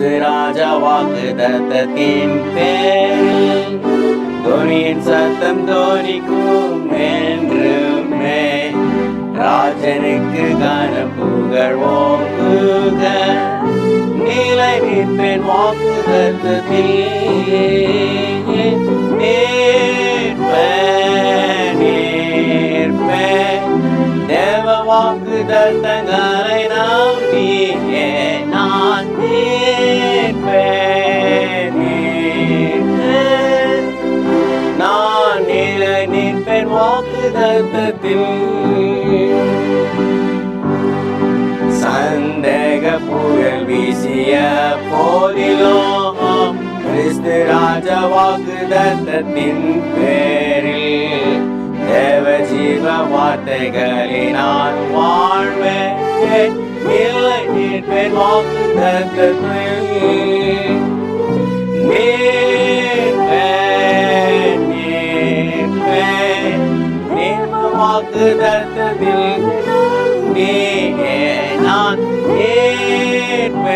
கிறிஸ்து ராஜா வாக்கு தத்தத்தின் பேரில் துணியின் சத்தம் தோனிக்கும் என்றுமே. ராஜனுக்கு கன புகழ் ஓங்குக நீலை நிற்பேன் வாக்கு தத்தத்தில். நிற்பேன், தேவ வாக்கு தத்தங்களை நிற்பேன் வாக்கு தத்தத்தில் சந்தேக புயல் வீசிய போதிலும் கிறிஸ்து ராஜ வாக்கு தத்தத்தின் பேரில் தேவ ஜீவ வார்த்தைகளினால் வாக்கு தத்தத்தில் நீயே நான் ஏற்பேன்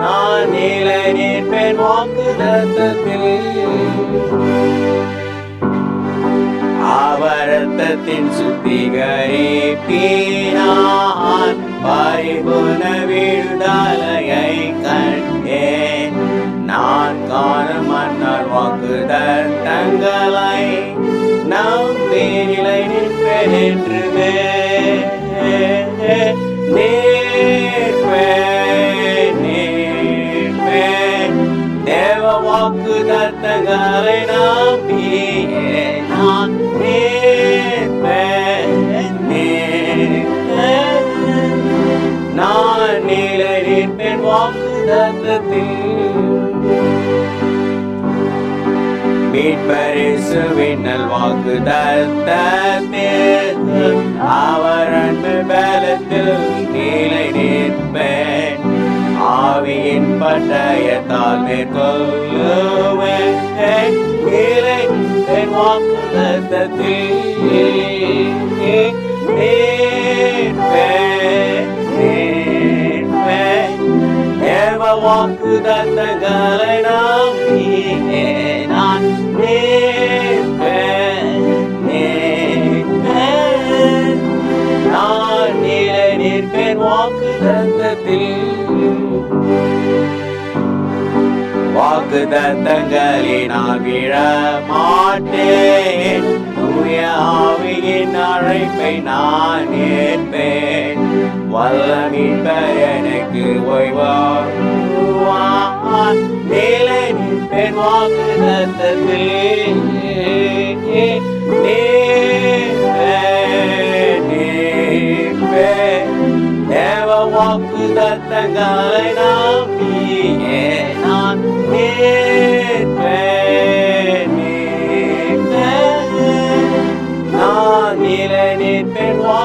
நான் நிலை நிற்பேன் வாக்கு ஆவரத்தத்தின் சுத்திகரிப்பினான். பரிபுன விடுதலையை கண்டேன். நான் காணும் மன்னர் வாக்கு தங்களை நாம் நிலை நிற்பேற்றுமே என்றுமே தேவ வாக்கு தத்தங்களை நம்பியே நான் நிற்பேன், நான் நிலை நிற்பேன் வாக்கு தத்தத்தில். மீட்பரிசுவினல் வாக்கு தத்தத்தில் அவர் அன்பு பலத்தில் நீலை நிற்பேன் ஆவியின் பட்டயத்தால் மேற்கொள்ளுவேன் நிலை நிற்பேன் வாக்கு தத்தத்தில் நிற்பேன், தேவ வாக்கு தத்தங்களை நாம் நீ நிற்பேன் வாக்கு வாக்கு தத்தங்களினால் விழ மாட்டேன். தூய ஆவியின் அழைப்பை நான் ஏற்பேன். வல்லமின் எனக்கு ஓய்வான் மேலே நிற்பேன் வாக்கு தத்தத்தில் tagay na ni pene na ni le ni penwa